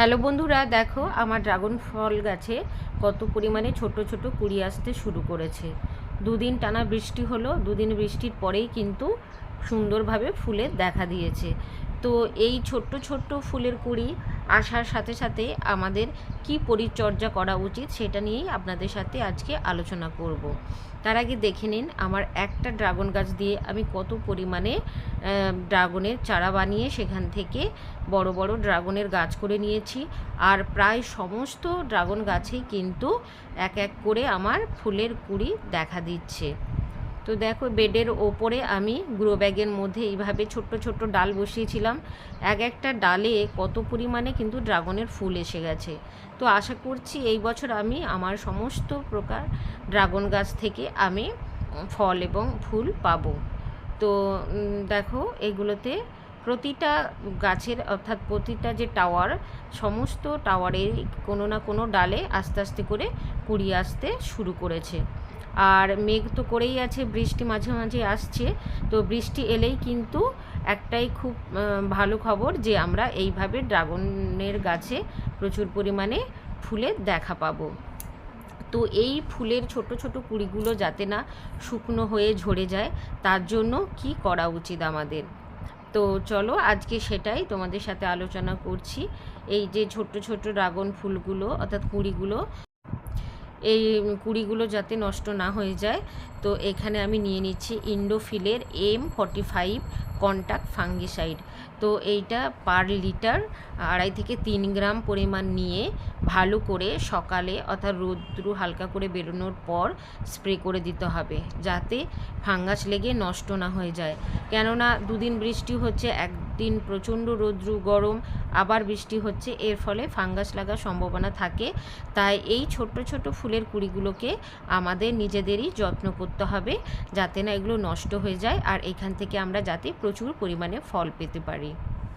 Hello বন্ধুরা, দেখো আমার ড্রাগন ফল গাছে কত পরিমাণে ছোট ছোট কুড়ি আসতে শুরু করেছে। দুদিন টানা বৃষ্টি হলো, দুদিন বৃষ্টির পরেই কিন্তু সুন্দরভাবে ফুলের দেখা দিয়েছে। তো এই ছোট্ট ছোট্ট ফুলের কুড়ি আসার সাথে সাথে আমাদের কি পরিচর্যা করা উচিত সেটা নিয়েই আপনাদের সাথে আজকে আলোচনা করব। তার আগে দেখে নিন, আমার একটা ড্রাগন গাছ দিয়ে আমি কত পরিমাণে ড্রাগনের চারা বানিয়ে সেখান থেকে বড় বড় ড্রাগনের গাছ করে নিয়েছি। আর প্রায় সমস্ত ড্রাগন গাছেই কিন্তু এক এক করে আমার ফুলের কুড়ি দেখা দিচ্ছে। তো দেখো বেডের ওপরে আমি গ্রো ব্যাগের মধ্যে এইভাবে ছোট্ট ছোট্ট ডাল বসিয়েছিলাম। এক একটা ডালে কত পরিমাণে কিন্তু ড্রাগনের ফুল এসে গেছে। তো আশা করছি এই বছর আমি আমার সমস্ত প্রকার ড্রাগন গাছ থেকে আমি ফল এবং ফুল পাবো। তো দেখো এগুলোতে প্রতিটা গাছের অর্থাৎ প্রতিটা যে টাওয়ার, সমস্ত টাওয়ারের কোনো না কোনো ডালে আস্তে আস্তে করে কুড়িয়ে আসতে শুরু করেছে। আর মেঘ তো করেই আছে, বৃষ্টি মাঝে মাঝে আসছে, তো বৃষ্টি এলেই কিন্তু একটাই খুব ভালো খবর যে আমরা এইভাবে ড্রাগনের গাছে প্রচুর পরিমাণে ফুলের দেখা পাবো। তো এই ফুলের ছোট ছোট কুড়িগুলো যাতে না শুকনো হয়ে ঝরে যায়, তার জন্য কি করা উচিত আমাদের? তো চলো আজকে সেটাই তোমাদের সাথে আলোচনা করছি। এই যে ছোট ছোট ড্রাগন ফুলগুলো, অর্থাৎ কুড়িগুলো এই কুড়িগুলো যাতে নষ্ট না হয়ে যায়। তো এখানে আমি নিয়ে নিচ্ছি ইন্ডোফিলের M forty five contact fungicide তো এইটা পার লিটার আড়াই থেকে তিন গ্রাম পরিমাণ নিয়ে ভালো করে সকালে অর্থাৎ রোদ্রু হালকা করে বেরোনোর পর স্প্রে করে দিতে হবে যাতে ফাঙ্গাস লেগে নষ্ট না হয়ে যায়। কেননা দুদিন বৃষ্টি হচ্ছে, একদিন প্রচণ্ড রৌদ্রু, গরম, আবার বৃষ্টি হচ্ছে, এর ফলে ফাঙ্গাস লাগার সম্ভাবনা থাকে। তাই এই ছোট্ট ছোট্ট ফুলের কুড়িগুলোকে আমাদের নিজেদেরই যত্ন করতে হবে যাতে না এগুলো নষ্ট হয়ে যায়। আর এখান থেকে আমরা যাতে প্রচুর পরিমাণে ফল পেতে পারি।